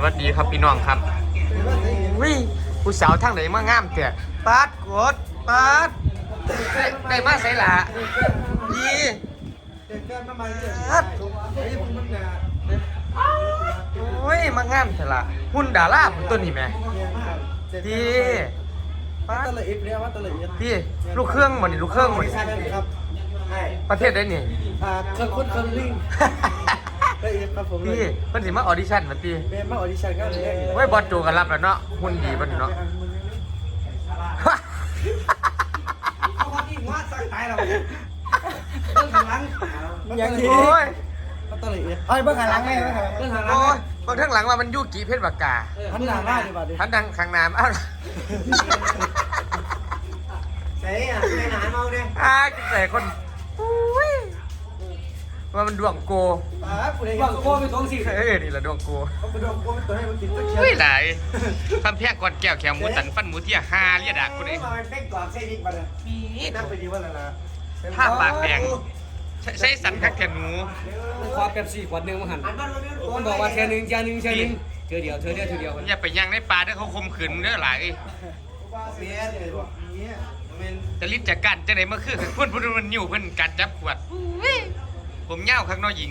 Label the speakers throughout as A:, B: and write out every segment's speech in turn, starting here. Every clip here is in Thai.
A: สวัสดีครับพี่น้องครับวิผู้สาวทางไหนมางามเถอะปาดกดปาดได้ได้มาใส่ละดีปาดโอ้ยมางามเถอะละหุ่นดาราผมตัวนี้แหม่ดีปาด
B: ตะเลยอิฟเรียกว่าตะเลยอิฟ
A: ดีลูกเครื่องมันนี่ลูกเครื่องมัน
B: ใช่ไหมครับใช่
A: ประเทศได้นี่
B: อ่าเครื่องคนเครื่องลิง ตะอิฟครับผมเลย
A: พี่เพิ่นสิมาออดิชั่นมาตี
B: เมนมาออดิชั่นก็เลย
A: ไว้ยบอสโจกันรับแล้วเนาะหุ่นดีเพิ่นเนาะ
B: เขาที่หัวสักตายเราเรื่องหลังอย่างนี้
A: โอ้ย
B: ก็ตะเลยอิฟเอ้ยเบื้องหลังไงเบื้องหลังเบื้องหลัง
A: โอ้ยบางทั้งหลังว่ามันยุกิเพชรปากกา
B: พันหลังหน้าดีกว่าดิ
A: ทันดังข้างน้ำอ้าว
B: ใช่อะไม่หนาเมาเนี่ย
A: อ้ากินใส่คนอุ้ย ว่ามันดวงโก
B: อ่าผู้ใดว่าโก้ไม่ต้องสิ
A: เอ้ยนี่ละดวงโก
B: เขาไปโดนโก้ไม่ตัวให้มันกินตะเคียน
A: อุ้ยหลายคำแพงกอดแก้วแขมหมูตันฟันหมูเที่ยฮาเรียดากคนเอง
B: มาเป็นกรอบเส้นอีกมาเลย
A: นี่
B: นั่งไปดีว่าอะไรนะ
A: ผ้าปากแดงใช้ใช้สันคักแขนหนู
C: มันคว้าเป๊ปซี่ขวดหนึงมาหัน
B: อันนั้นเราเรียก
C: มันบอกว่าเทียหนึงเทียหนึงเทียหนึงเทียเดียวเทียเดียวเทียเดียว
A: อย่าไปย่างในป่าเด้อเขาคมขืนเด้อหลายเอ้ย
B: เสียเลยว่ะเนี่ยเป็น
A: แต่ลิ้นจากกันจะไหนมาคือเพื่อนเพื่อนมันนิ่วเพื่อนการจับขวดอุ้ย ผมเหย้าข้างนอกหญิง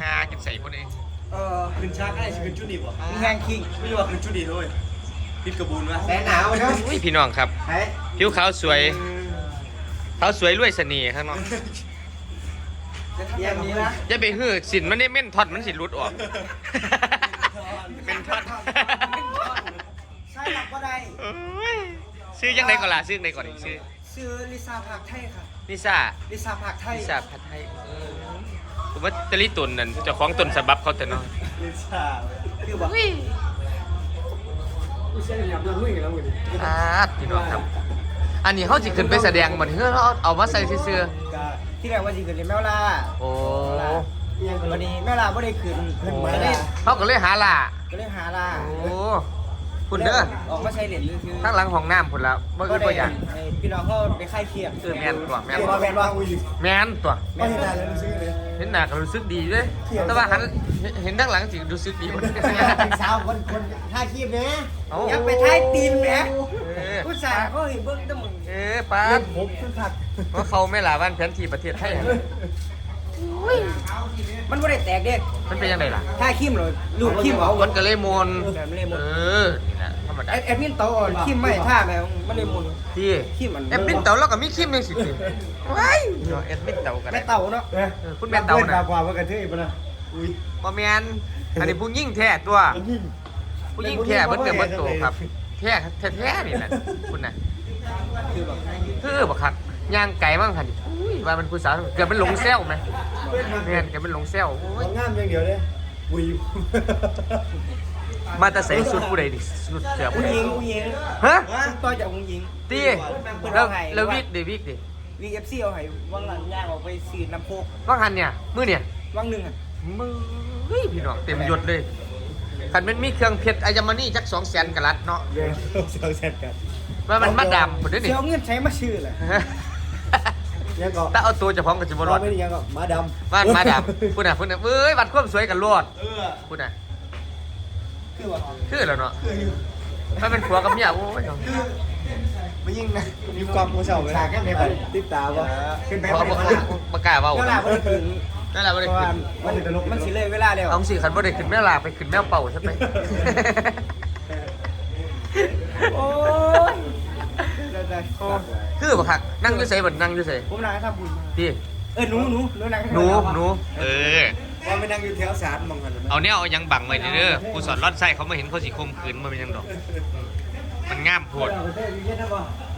A: ฮากินใส่คนเอง
B: เออ
D: ขึ้นชาติได้สิขึ้นชุดนี้ป่ะ
B: มีแฮงคิง
D: ไม่ใช่ว่าขึ้นชุดนี้เลยพิดกระบูนวะ
B: แสนหนาวเนาะ
A: อุ้ยพี่น้องครับ
B: เฮ้ย
A: ผิวขาวสวยขาวสวยรวยเสน่ห์ข้างนอก
B: อย่างนี้นะ
A: อย่าไปฮือสินมันได้เม่นทอดมันสิหลุดออกเป็นทอด
B: ใช่หลับก็ได้
A: โอ้ยซื้อยังไงก่อนล่ะซื้อยังไงก่อนอีกซื้อ
B: ชื่อลิซ่าผักไทยค่ะ
A: ลิซ่า
B: ลิซ่าผักไทย
A: ลิซ่าผัดไทยเออ ผมว่าตะลิตุนนั่นเจ้าของต้นสบับเขาแต่เนาะ
D: ลิซ่า
B: คือบอก
C: กูเชื่อหยับน้ำมึงแล้วมึงดิ
A: อาดพี่น้องครับ อันนี้เขาจิขึ้นไปแสดงเหมือนเฮ้ยเขาเอามาใส่เสื้อ
B: ที่แรกว่าสิขึ้นเลยแมวล่า
A: ๆโอ้
B: วันนี้แมวล่าไม่ได้ขึ้นขึ้นมาได้
A: เขาก็เลยหาล่ะ
B: ก็เลยหาล่า
A: โอ้ คุณเด้อ
B: ออกมาใช้เหรียญคือ
A: ข้างหลังห้องน้ำพุ่นแล้วเมื่อคืนตัวอย่าง
B: พี่น้องเขาไปค่ายเคียง
A: เออแม่นตัวแม่น
B: แมนว่าอุ้ย
A: แม่นตัว
B: ไม่เห็นอะไรเลยซื้อเลย
A: เห็นหน้าก็รู้สึกดีเลยแต่ว่าหันเห็นด้านหลังสิรู้สึกดีหมด
B: เป็นสาวคนคนท่าคีบเนี่ย
A: เอ้า
B: อยากไปท้ายตีนแหม
A: เออ
B: ผู้ชายเขาเห็นเบิ้งตั้งมึง
A: เออป้า
B: เล่
A: ด
B: นผมขึ้นขัด
A: เพราะเขาไม่หลาบ้านแผนที่ประเทศไทย
B: มันไม่ได้แตกเด็ก
A: มันเป็นยังไงล่ะ
B: ท่าคีมเลยลูกคีมเอา
A: มันก็เลยมน
B: แบบเลยม
A: เอนอนี่แหละธรรมดา
B: แอดมินโตอ่อนคีมไม่ท่าแมวมันเลยมุน
A: ที่
B: ขี้มัน
A: แอดมินเต่าแล้วก็มีคิมยังสิสิว้ายเนาะแอดมินเต่ากัน
B: แม่เต่าเนาะ
A: เออคุณแม่เต่า
B: นะ
A: น่ะ
B: กว่าว่ากระเทยปะนะอุ้ย
A: บ่แม่นอันนี้ผู้ยิ่งแท้ตัว
B: ยิ่ง
A: ผู้ยิ่งแท้เบิดเกิดเบิดโตครับแท้แท้ๆนี่แหละคุณน่ะ
B: คือแบบ
A: คือบ่ครับย่างไก่บ้างคั่นดิอุ้ยว่ามันผู้สาวเกือบเป็นหลงแซวไหม แม่นเกือบเป็นหลงแซวโอ้ย
B: งามอย่างเดียวเลยอุ้ย
A: มาแต่ใส่สุดผู้ใดดิสุดเสือผู้
B: ผู้
A: ใด
B: หญิงผู้หญิง
A: ฮะ
B: ต่อจากผู้หญิง
A: ตีแล้วแล้ววิกดิวิกดิ
B: วีเอฟซีเอาให้ว่างหลังย่างออกไปสีน้ำโคก
A: ว่างหันเนี่ยมือเนี่ย
B: ว่างหนึ่งอะ
A: มือเฮ้ยพี่น้องเต็มยศเลยคันมันมีเครื่องเพชรอัญมณีจักสองแสนกะลัดเนาะ
B: เดี๋ยวเสียวเสร็จกัน
A: ว่ามันมาดำหมดด้ว
B: เสี
A: นี่
B: ยวเงินใช้มาชื่อเลย ยังก็
A: ถ้าเอาตัวเจะพ้าของกับจิบรอด
B: ไม่ได้ยังก็มาดำ
A: บ้านมาดำพูดน่ะพูดน่ะเอ้ยวัดความสวยกันรอด
D: เออ
A: พูดน่ะ
B: คือว่า
A: คือแล้วเนาะถ้าเป็นผัวกับเมียโอ้ยเนาะ
B: ไม่ยิ่งนะมีความโมเสาเลยแค่ไหนติดตาว่าขึ้นไป
A: เพราะ
B: ไม่
A: ว่า
B: ได้
A: ประกล้าศเว้า
B: เวลาไม่ได้ขึ้น
A: นั่นแหละบ่
B: เพ
A: ได้
B: ราะว่า
A: ขึ้น
B: มันมันสิเลยเวลาแล้ว
A: เอาสิคันบ่ได้ขึ้นแม่ลาไปขึ้นแมวเป่าใช่ไหม
B: โอ้ย
A: โอ้ คือบ่คักนั่งอยู่ไสบ่นั่งอยู่ไส
B: ผมนั่งทำบุญ
A: พี่
B: เออหนูหนูหนูนั่ง
A: หนูหนูเออ
B: ว่าไปนั่งอยู่แถวศาลมองกัน
A: เอาเนี่ยเอายังบังไว้เด้อผู้สอนรอดไส้เขามาเห็นเขาสิคมขืนมาเป็นหยังดอก มันงามโพด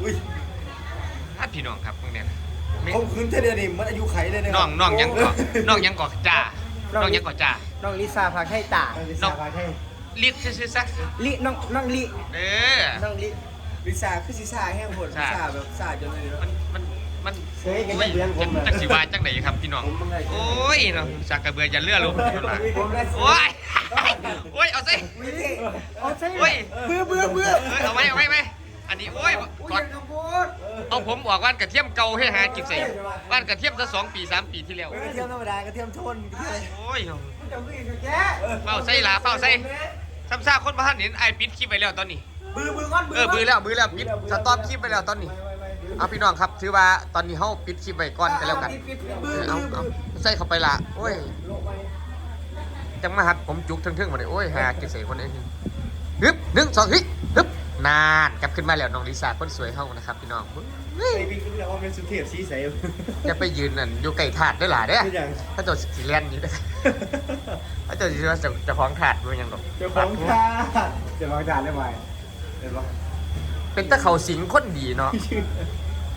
D: อุ้ย
A: ถ้าพี่น้องครับพวกเนี้ยไม่
D: เขาคืนเท่าเดียวนี่มันอายุไขเลยนะ
A: น้องน้องยังเกาะน้องยังเกาะจ่าน้องยังเกาะจ่า
B: น้องลิซ่าพาให้ตา
A: น้องเรียกซื่อๆซะ
B: ลิน้องน้องลิ
A: เออ
B: น้องลิ
D: ลิซ่าคือซิซ่าแห้งโหดลิซ่าแบบซ่าจนเลย
A: มันมันมัน
B: เฮ้ยกัน
A: โอ้ย
B: เดือนผม
A: จักสิวาจักไหนครับพี่น้อง โอ้ยเนาะสักกระเบืออย่าเลือลงโอ้ยโอ้ยเอาสิ
B: เอาใช่
A: โอ้ย
B: เบื่อเบื่อเบื่อ
A: เอ้ยเอาไว้เอาไว้ไหมอันนี้โอ้ยก่อนเอาผมบอกว่านกระเทียมเก่าให้หากินใส่ว่านกระเทียมซะสองปีสามปีที่แล้ว
D: กระเทียมธรรมดากระเทียมโทน
A: โอ้ย
B: เดี๋ยวก็อีกแก
A: เฝ้าใส่ลาเฝ้าใส่ซ้ำซากคนบ้านเห็นไอปิดคลิปไปแล้วตอนนี้
B: บือบือก้อน
A: เออบือแล้วบือแล้วปิดสต็อปคลิปไปแล้วตอนนี้เอาพี่น้องครับถือว่าตอนนี้เฮาปิดคลิปไว้ก่อนกันแล้วกัน
B: บื
A: เอ
B: อ
A: อเอาเอาใส่เข้าไปละโอ้ยจังมาหัดผมจุกทึ่งๆมาเลยโอ้ยหากินเสกคนนี้ฮึบหนึ่งสองฮึบฮึบนานกลับขึ้นมาแล้วน้องลิซ่าคนสวยเฮานะครับพี่น้อง
D: ไอ้บิ๊กรู้แล้วว่าเป็นสุเทพสีใส
A: จะไปยืนนั่นอยู่ไก่ถาดได้หล่ะเด้อ
D: เป็นอย่าง
A: ถ้าเจดสีแลนอยู่เด้อถ้าเจดสิว่าจะจะคล้องถาดมันยังดอก
D: เจ้าของชาเจ้าของชาได้ไหม เห็นปะ
A: เป็นตะเขาสิงคนดีเนาะ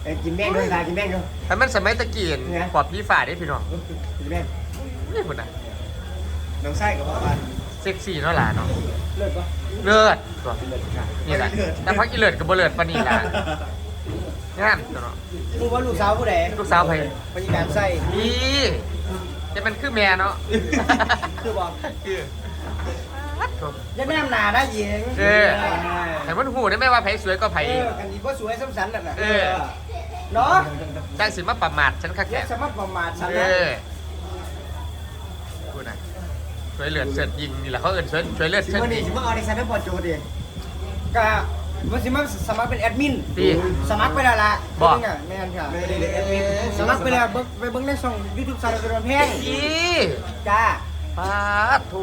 D: ไอ้กินแม่งด้วยชากินแม่งด้วย
A: แต่มันสมัยตะกี้เห็น
D: เนี่ย
A: ปอบพี่ฝ่าได้พี่น้อง
D: กินแม่ง
A: นี่พุ่นน่ะ
D: น้องไส้กับพ่อบ้าน
A: เซ็กซี่เนาะหล่ะเนาะ
D: เลิกปะ
A: เลิศตัว
D: เลิกค่ะ
A: นี่แหละ แต่พักอีเลิศกับบ่เลิศปานนี้ล่ะงามตัวเนาะ
B: กูว่าลูกสาวผู้ใด
A: ลูกสาวไผ
B: พยายามใส่
A: นี่จะมันคือแม่เนาะ
B: คือบอก
A: คือ
B: ยังไม่นำหนานะหญิง
A: เออแต่มันหูได้ไหมว่าไผสวยก็ไผ
B: เออกันดีก็สวยซ้ำสันนั่นแหละ
A: เออ
B: เนาะ
A: จังสิมาประมาทฉันคัก
B: เรี
A: แก่
B: ยกสมัครประมาทฉัน
A: เอ
B: นะ
A: อพูดนะสวยเลือดเสือดยิงนี่แหละเขาเอิ่นสวยสวยเลือด
D: สิ
A: เสือด
D: มา
A: ยิ
D: นี่
A: ง
D: สิมาเอาในซันได้พอโจดิ
B: ก็มันสิมาสมัครเป็นแอดมิน
A: ดี
B: สมัครไปแล้วล่ะ
A: บอก
B: จริงๆะแม่นค่ะ
D: ไม่ได้เลยแอดมิน
B: สมัครไปแล้วเบิ่งไปเบิ่งในช่องยูทูบสารเป็นแพง
A: ดี
B: จ้า
A: ปาดทู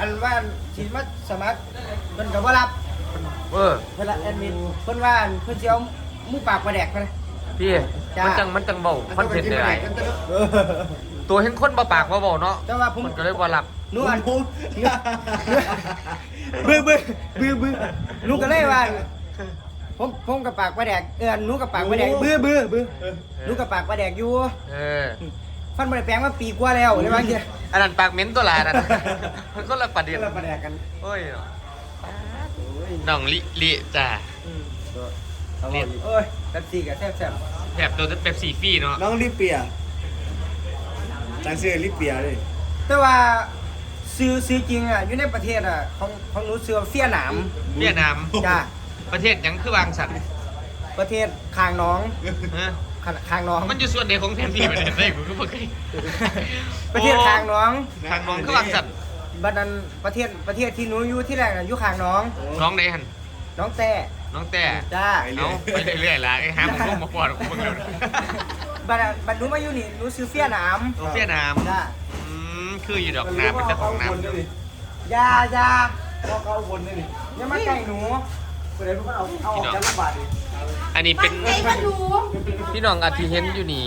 B: อัน ว่าสิมาสมัครเพิ่นก็บ่รับ
A: เออ
B: เพิ่นละแอดมินเพิ่นว่าเพิ่นสิเอาหมูปากมาแดกไปนะ
A: พี่
B: จ้ามั
A: มันจังมันจังเบาคอนเทนต์ได้หลาย
B: เออ
A: ตัวเห็นคนบ่ปากบ่เบาเนาะ
B: แต่ว่าผม
A: มันก็เลยบ่รับ
B: หนูอันบื้อบื้อบื้อบื้อหนูก็เลยว่าผมผมกับปากมาแดกเออหนูกับปากมาแดกบื้อบื้อบื้อหนูกับปากมาแดกอยู่
A: เออ
B: ฟันบ่ได้แปลงมาปีกว่าแล้วเลยว่าจังซี่
A: อันนั้นปากเหม็นตัวหลายนั่นมันคนละประเด็น
D: เราประแดกกัน
A: โอ้ยเนาะน้องลิลิจ้า
B: เอ้ยแป๊บซี่ก็แซ่บ
A: แบบตัวแบบสีฟรีเนาะ
D: น้องลิเปียจังเสื้อลิเปียเลย
B: ๆแต่ว่าซื้อซื้อจริงอะอยู่ในประเทศอะของของหนูซื้อเฟี้ยหนาม
A: เวียดนาม
B: จ้า
A: ประเทศหยังคือวางสัตว์
B: ประเทศคางน้อง
A: ฮะ
B: คางน้อง
A: มันอยู่ส่วนเดียวของแผนที่ประเทศไทยกูก็บ่เคย
B: ประเทศคางน้อง
A: ทางน้องคือวางสัตว์
B: บัดนั้นประเทศประเทศที่หนูอยู่ที่แรกน่ะอยู่คางน้อง
A: น้องไหนหัน
B: น้องแต่
A: น้องแต่
B: จ้า
A: เอาไปเรื่อยๆละไอ้หามันลงมาปอดกูเบิ่งแล้ว
B: บัดนั้นบัดหนูมาอยู่นี่หนูซื้อเฟี้ยหนาม
A: เวียดนาม
B: จ้า
A: อืมคืออยู่ดอกน้ำเป็นเจ้าของน้ำ
B: อยาอยา
D: พ่อเขาบนนี่นี่
B: อย่ามาใกล้หนู
D: ประเดี๋ยวมันเอาเอาออกจากลูกบาทดิ
A: อันนี้เป็น
E: ไอ้มาดู
A: พี่น้องอาที่เห็นอยู่นี่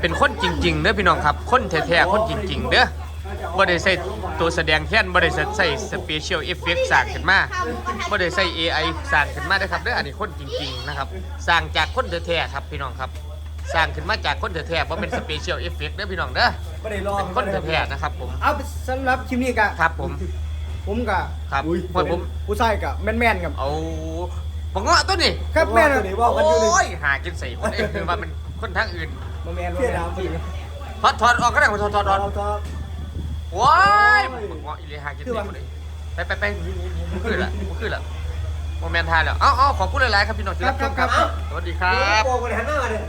A: เป็นคนจริงๆเด้อพี่น้องครับ คนแท้ๆคนจริงๆเด้อบ่ได้ใส่ตัวแสดงแค่นบ่ได้ใส่สเปเชียลเอฟเฟกต์สร้างขึ้นมาบ่ได้ใส่ AI สร้างขึ้นมาเด้อครับเด้ออันนี้คนจริงๆนะครับสร้างจากคนแท้ๆครับพี่น้องครับ สร้างขึ้นมาจากคนแท้ๆบ่เป็นสเปเชียลเอฟเฟกต์เด้อพี่น้องเด้อ
D: ไม่ได้รอ
A: เป็นคนแท้ๆนะครับผม
B: เอาไปสำหรับคลิปนี้กะ
A: ครับผม
B: ผมกะ
A: ครับพวกผม
B: ผู้ชายกะแม่นๆกับ
A: เอา บังเงาะตัวนี้
B: ครับแม่น
D: ตัวนี้ว่ากันอยู่นี่
A: โอ้ยหากินใส่คนเองคือว่ามันคนทางอื่น
B: บ่แม่นบ่
D: เพี้ย
B: แม่น
D: น้ำจริง
A: ถอดถอดออกก็ได้ถอดถอดถอด
D: เราทอ
A: ว้ายบังเงาะอีเลยหากินใส่คนเองไปไปไปมันขึ้นละมันขึ้นละโมเมนทานแล้วเอ้าเอ้าขอบคุณหลายๆครับพี่น้องที่รับชมครับ สวัสดีครับ
D: โกงกันหันหน้าเลย